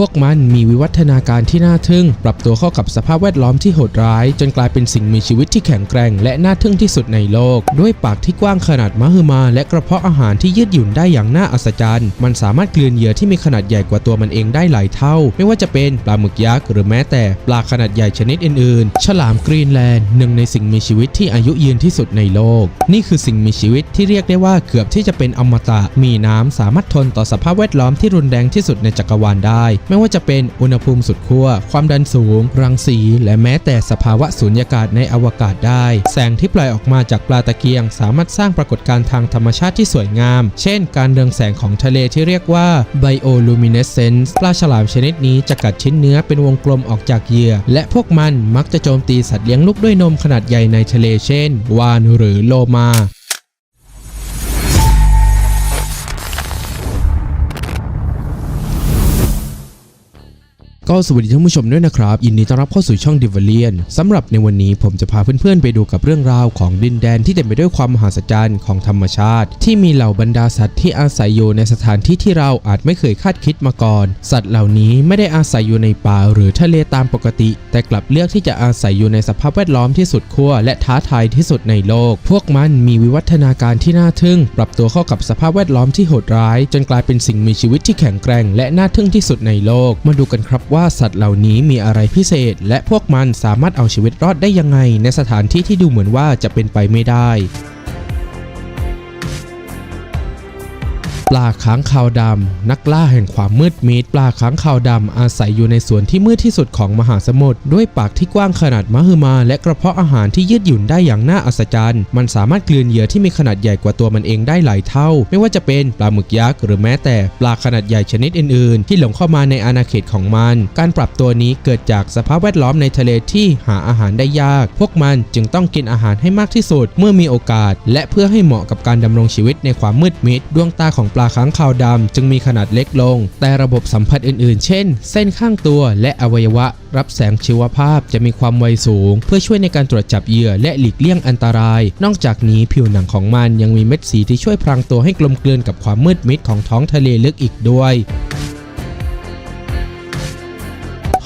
พวกมันมีวิวัฒนาการที่น่าทึ่ง ปรับตัวเข้ากับสภาพแวดล้อมที่โหดร้าย จนกลายเป็นสิ่งมีชีวิตที่แข็งแกร่ง และน่าทึ่งที่สุดในโลก ด้วยปากที่กว้างขนาดมหึมา และกระเพาะอาหารที่ยืดหยุ่นได้อย่างน่าอัศจรรย์ มันสามารถกลืนเหยื่อที่มีขนาดใหญ่กว่าตัวมันเองได้หลายเท่า ไม่ว่าจะเป็นปลาหมึกยักษ์หรือแม้แต่ปลาขนาดใหญ่ชนิดอื่นๆ ฉลามกรีนแลนด์หนึ่งในสิ่งมีชีวิตที่อายุยืนที่สุดในโลก นี่คือสิ่งมีชีวิตที่เรียกได้ว่าเกือบที่จะเป็นอมตะ มีน้ำสามารถทนต่อสภาพแวดล้อมที่รุนแรงที่สุดในจักรวาลได้ไม่ว่าจะเป็นอุณหภูมิสุดขั้ว ความดันสูง รังสี และแม้แต่สภาวะสูญญากาศในอวกาศได้ แสงที่ปล่อยออกมาจากปลาตะเกียง สามารถสร้างปรากฏการณ์ทางธรรมชาติที่สวยงาม เช่น การเรืองแสงของทะเลที่เรียกว่า bioluminescence ปลาฉลามชนิดนี้จะกัดชิ้นเนื้อเป็นวงกลมออกจากเหยื่อ และพวกมันมักจะโจมตีสัตว์เลี้ยงลูกด้วยนมขนาดใหญ่ในทะเลเช่น วาฬหรือโลมา ก็สวัสดีท่านผู้ชมด้วยนะครับยินดีต้อนรับเข้าสู่ช่อง d i v a l i a n สำหรับในวันนี้ผมจะพาเพื่อนๆ ไปดูกับเรื่องราวของดินแดนที่เต็มไปด้วยความมหัศจรรย์ของธรรมชาติ ที่มีเหล่าบรรดาสัตว์ที่อาศัยอยู่ในสถานที่ที่เราอาจไม่เคยคาดคิดมาก่อน สัตว์เหล่านี้ไม่ได้อาศัยอยู่ในป่าหรือทะเลตามปกติ แต่กลับเลือกที่จะอาศัยอยู่ในสภาพแวดล้อมที่สุดขั้วและท้าทายที่สุดในโลก พวกมันมีวิวัฒนาการที่น่าทึ่ง ปรับตัวเข้ากับสภาพแวดล้อมที่โหดร้าย จนกลายเป็นสิ่งมีชีวิตที่แข็งแกร่ง และน่าทึ่งที่สุดในโลกมาดูกันครับว่าสัตว์เหล่านี้มีอะไรพิเศษ และพวกมันสามารถเอาชีวิตรอดได้ยังไง ในสถานที่ที่ดูเหมือนว่าจะเป็นไปไม่ได้ ปลาค้างคาวดำนักล่าแห่งความมืดมิดปลาค้างคาวดำอาศัยอยู่ในส่วนที่มืดที่สุดของมหาสมุทรด้วยปากที่กว้างขนาดมหึมา และกระเพาะอาหารที่ยืดหยุ่นได้อย่างน่าอัศจรรย์ มันสามารถกลืนเหยื่อที่มีขนาดใหญ่กว่าตัวมันเองได้หลายเท่า ไม่ว่าจะเป็นปลาหมึกยักษ์หรือแม้แต่ปลาขนาดใหญ่ชนิดอื่น ๆ ที่หลงเข้ามาในอาณาเขตของมัน การปรับตัวนี้เกิดจากสภาพแวดล้อมในทะเลที่หาอาหารได้ยาก พวกมันจึงต้องกินอาหารให้มากที่สุดเมื่อมีโอกาส และเพื่อให้เหมาะกับการดำรงชีวิตในความมืดมิดดวงตาของปลาค้างคาวดำจึงมีขนาดเล็กลง แต่ระบบสัมผัสอื่นๆ เช่น เส้นข้างตัวและอวัยวะ รับแสงชีวภาพจะมีความไวสูง เพื่อช่วยในการตรวจจับเหยื่อและหลีกเลี่ยงอันตราย นอกจากนี้ผิวหนังของมันยังมีเม็ดสีที่ช่วยพรางตัวให้กลมกลืนกับความมืดมิดของท้องทะเลลึกอีกด้วย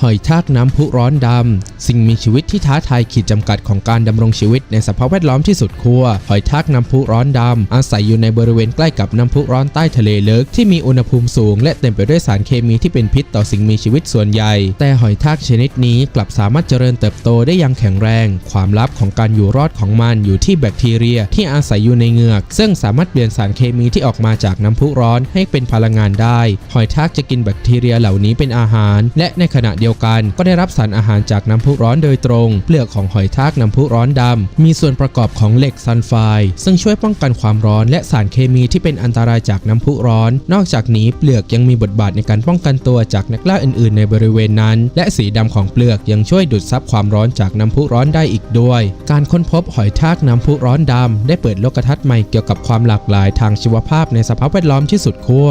หอยทากน้ำพุร้อนดำสิ่งมีชีวิตที่ท้าทายขีดจำกัดของการดำรงชีวิตในสภาพแวดล้อมที่สุดขั้วหอยทากน้ำพุร้อนดำอาศัยอยู่ในบริเวณใกล้กับน้ำพุร้อนใต้ทะเลลึกที่มีอุณหภูมิสูง และเต็มไปด้วยสารเคมีที่เป็นพิษต่อสิ่งมีชีวิตส่วนใหญ่ แต่หอยทากชนิดนี้กลับสามารถเจริญเติบโตได้อย่างแข็งแรง ความลับของการอยู่รอดของมันอยู่ที่แบคทีเรียที่อาศัยอยู่ในเหงือก ซึ่งสามารถเปลี่ยนสารเคมีที่ออกมาจากน้ำพุร้อนให้เป็นพลังงานได้ หอยทากจะกินแบคทีเรียเหล่านี้เป็นอาหาร และในขณะเดียวกันก็ได้รับสารอาหารจากน้ำพุพุร้อนโดยตรง เปลือกของหอยทากน้ำพุร้อนดำ มีส่วนประกอบของเหล็กซัลไฟซึ่งช่วยป้องกันความร้อน และสารเคมีที่เป็นอันตรายจากน้ำพุร้อน นอกจากนี้เปลือกยังมีบทบาทในการป้องกันตัวจากนักล่าอื่น ๆ ในบริเวณนั้น และสีดำของเปลือกยังช่วยดูดซับความร้อนจากน้ำพุร้อนได้อีกด้วย การค้นพบหอยทากน้ำพุร้อนดำได้เปิดโลกทัศน์ใหม่เกี่ยวกับความหลากหลายทางชีวภาพในสภาพแวดล้อมที่สุดขั้ว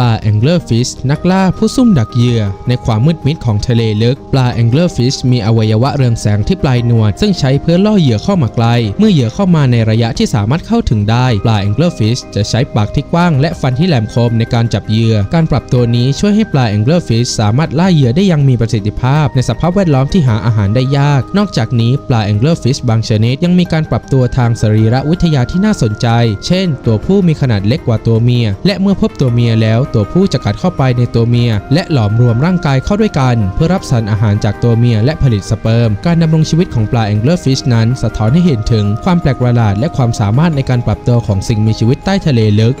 ลาแองเกอร์ฟิชนักล่าผู้ซุ่มดักเหยื่อ ในความมืดมิดของทะเลลึก ปลาแองเกอร์ฟิชมีอวัยวะเรืองแสงที่ปลายหนวด ซึ่งใช้เพื่อล่อเหยื่อเข้ามาไกล เมื่อเหยื่อเข้ามาในระยะที่สามารถเข้าถึงได้ ปลาแองเกอร์ฟิชจะใช้ปากที่กว้างและฟันที่แหลมคมในการจับเหยื่อ การปรับตัวนี้ช่วยให้ปลาแองเกอร์ฟิชสามารถล่าเหยื่อได้อยังมีประสิทธิภาพ ในสภาพแวดล้อมที่หาอาหารได้ยาก นอกจากนี้ปลาแองเกอร์ฟิชบางชนิดยังมีการปรับตัวทางสรีรวิทยาที่น่าสนใจ เช่น ตัวผู้มีขนาดเล็กกว่าตัวเมีย และเมื่อพบตัวเมียแล้วตัวผู้จะกัดเข้าไปในตัวเมีย และหลอมรวมร่างกายเข้าด้วยกัน เพื่อรับสารอาหารจากตัวเมียและผลิตสเปิร์ม การดำรงชีวิตของปลาแองเกิลฟิชนั้น สะท้อนให้เห็นถึงความแปลกประหลาดและความสามารถในการปรับตัวของสิ่งมีชีวิตใต้ทะเลลึก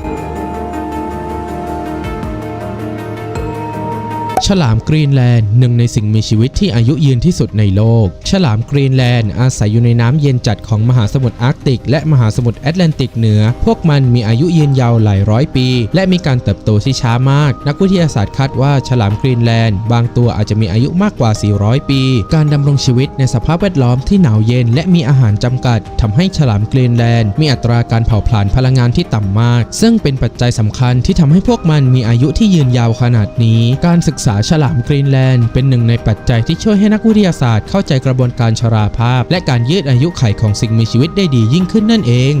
ฉลามกรีนแลนด์หนึ่งในสิ่งมีชีวิตที่อายุยืนที่สุดในโลก ฉลามกรีนแลนด์อาศัยอยู่ในน้ำเย็นจัดของมหาสมุทรอาร์กติก และมหาสมุทรแอตแลนติกเหนือ พวกมันมีอายุยืนยาวหลายร้อยปี และมีการเติบโตที่ช้ามาก นักวิทยาศาสตร์คาดว่าฉลามกรีนแลนด์บางตัวอาจจะมีอายุมากกว่า 400 ปี การดำรงชีวิตในสภาพแวดล้อมที่หนาวเย็น และมีอาหารจำกัดทำให้ฉลามกรีนแลนด์มีอัตราการเผาผลาญพลังงานที่ต่ำมาก ซึ่งเป็นปัจจัยสำคัญที่ทำให้พวกมันมีอายุที่ยืนยาวขนาดนี้ การศึกษาฉลามกรีนแลนด์เป็นหนึ่งในปัจจัยที่ช่วยให้นักวิทยาศาสตร์เข้าใจกระบวนการชราภาพ และการยืดอายุไขของสิ่งมีชีวิตได้ดียิ่งขึ้นนั่นเอง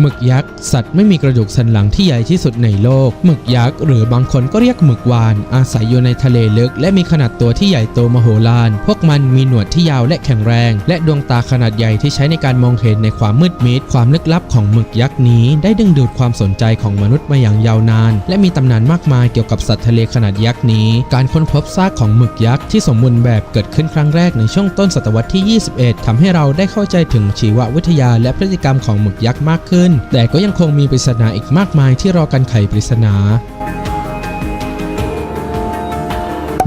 หมึกยักษ์สัตว์ไม่มีกระดูกสันหลังที่ใหญ่ที่สุดในโลกหมึกยักษ์หรือบางคนก็เรียกหมึกวาน อาศัยอยู่ในทะเลลึก และมีขนาดตัวที่ใหญ่โตมโหฬารพวกมันมีหนวดที่ยาวและแข็งแรง และดวงตาขนาดใหญ่ที่ใช้ในการมองเห็นในความมืดมิดความลึกลับของหมึกยักษ์นี้ ได้ดึงดูดความสนใจของมนุษย์มาอย่างยาวนาน และมีตำนานมากมายเกี่ยวกับสัตว์ทะเลขนาดยักษ์นี้ การค้นพบซากของหมึกยักษ์ที่สมบูรณ์แบบเกิดขึ้นครั้งแรกในช่วงต้นศตวรรษที่ 21ทำให้เราได้เข้าใจถึงชีววิทยาและพฤติกรรมของหมึกยักษ์มากขึ้นแต่ก็ยังคงมีปริศนาอีกมากมายที่รอการไขปริศนา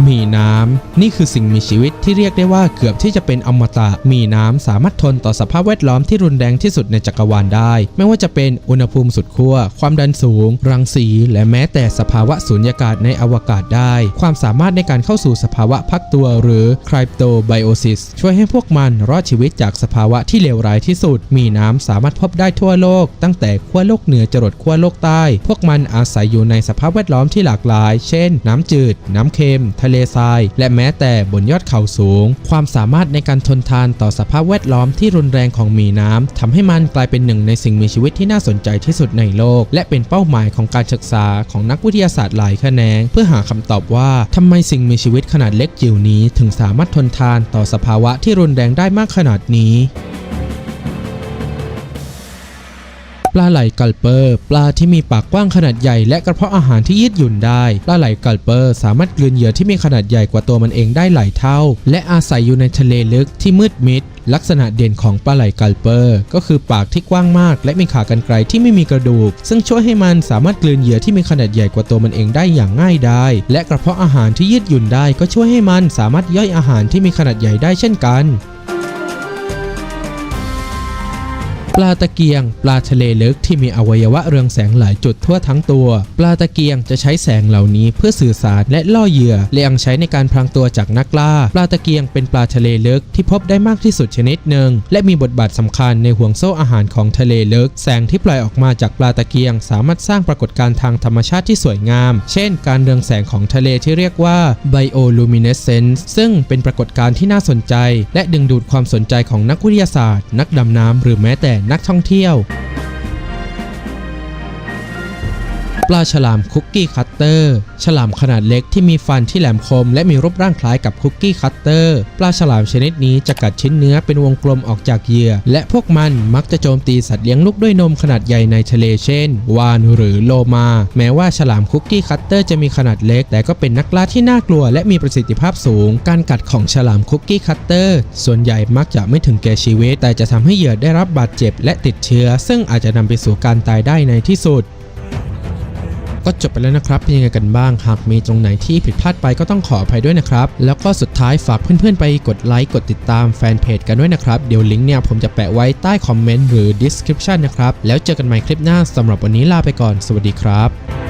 มีน้ำนี่คือสิ่งมีชีวิตที่เรียกได้ว่าเกือบที่จะเป็นอมตะ มีน้ำสามารถทนต่อสภาพแวดล้อมที่รุนแรงที่สุดในจักรวาลได้ ไม่ว่าจะเป็นอุณหภูมิสุดขั้ว ความดันสูง รังสี และแม้แต่สภาวะสูญญากาศในอวกาศได้ ความสามารถในการเข้าสู่สภาวะพักตัวหรือ cryptobiosis ช่วยให้พวกมันรอดชีวิตจากสภาวะที่เลวร้ายที่สุด มีน้ำสามารถพบได้ทั่วโลก ตั้งแต่ขั้วโลกเหนือจรดขั้วโลกใต้ พวกมันอาศัยอยู่ในสภาพแวดล้อมที่หลากหลาย เช่น น้ำจืด น้ำเค็มทะเลทราย และแม้แต่บนยอดเขาสูง ความสามารถในการทนทานต่อสภาพแวดล้อมที่รุนแรงของมีน้ำทำให้มันกลายเป็นหนึ่งในสิ่งมีชีวิตที่น่าสนใจที่สุดในโลก และเป็นเป้าหมายของการศึกษาของนักวิทยาศาสตร์หลายแขนง เพื่อหาคำตอบว่าทำไมสิ่งมีชีวิตขนาดเล็กจิ๋วนี้ ถึงสามารถทนทานต่อสภาวะที่รุนแรงได้มากขนาดนี้ ปลาไหลกัลเปอร์ ปลาที่มีปากกว้างขนาดใหญ่และกระเพาะอาหารที่ยืดหยุ่นได้ ปลาไหลกัลเปอร์ สามารถกลืนเหยื่อที่มีขนาดใหญ่กว่าตัวมันเองได้หลายเท่า และอาศัยอยู่ในทะเลลึกที่มืดมิดลักษณะเด่นของปลาไหลกัลเปอร์ ก็คือปากที่กว้างมาก และมีขากรรไกรที่ไม่มีกระดูก ซึ่งช่วยให้มันสามารถกลืนเหยื่อที่มีขนาดใหญ่กว่าตัวมันเองได้อย่างง่ายไดายและกระเพาะอาหารที่ยืดหยุ่นได้ก็ช่วยให้มันสามารถย่อยอาหารที่มีขนาดใหญ่ได้เช่นกัน ปลาตะเกียง ปลาทะเลลึกที่มีอวัยวะเรืองแสงหลายจุดทั่วทั้งตัว ปลาตะเกียงจะใช้แสงเหล่านี้เพื่อสื่อสารและล่อเหยื่อและยังใช้ในการพรางตัวจากนักล่า ปลาตะเกียงเป็นปลาทะเลลึกที่พบได้มากที่สุดชนิดหนึ่ง และมีบทบาทสำคัญในห่วงโซ่อาหารของทะเลลึก แสงที่ปล่อยออกมาจากปลาตะเกียง สามารถสร้างปรากฏการณ์ทางธรรมชาติที่สวยงาม เช่น การเรืองแสงของทะเลที่เรียกว่า bioluminescence ซึ่งเป็นปรากฏการณ์ที่น่าสนใจ และดึงดูดความสนใจของนักวิทยาศาสตร์ นักดำน้ำหรือแม้แต่นักท่องเที่ยว ปลาฉลามคุกกี้คัตเตอร์ฉลามขนาดเล็กที่มีฟันที่แหลมคม และมีรูปร่างคล้ายกับคุกกี้คัตเตอร์ปลาฉลามชนิดนี้จะกัดชิ้นเนื้อเป็นวงกลมออกจากเหยื่อ และพวกมันมักจะโจมตีสัตว์เลี้ยงลูกด้วยนมขนาดใหญ่ในทะเลเช่น วานหรือโลมา แม้ว่าฉลามคุกกี้คัตเตอร์จะมีขนาดเล็ก แต่ก็เป็นนักล่าที่น่ากลัวและมีประสิทธิภาพสูง การกัดของฉลามคุกกี้คัตเตอร์ส่วนใหญ่มักจะไม่ถึงแก่ชีวิต แต่จะทำให้เหยื่อได้รับบาดเจ็บและติดเชื้อ ซึ่งอาจจะนำไปสู่การตายได้ในที่สุด ก็จบไปแล้วนะครับเป็นยังไงกันบ้าง หากมีตรงไหนที่ผิดพลาดไปก็ต้องขออภัยด้วยนะครับ แล้วก็สุดท้ายฝากเพื่อนๆไปกดไลค์กดติดตามแฟนเพจกันด้วยนะครับ เดี๋ยวลิงก์เนี่ยผมจะแปะไว้ใต้คอมเมนต์หรือ description นะครับ แล้วเจอกันใหม่คลิปหน้าสำหรับวันนี้ลาไปก่อน สวัสดีครับ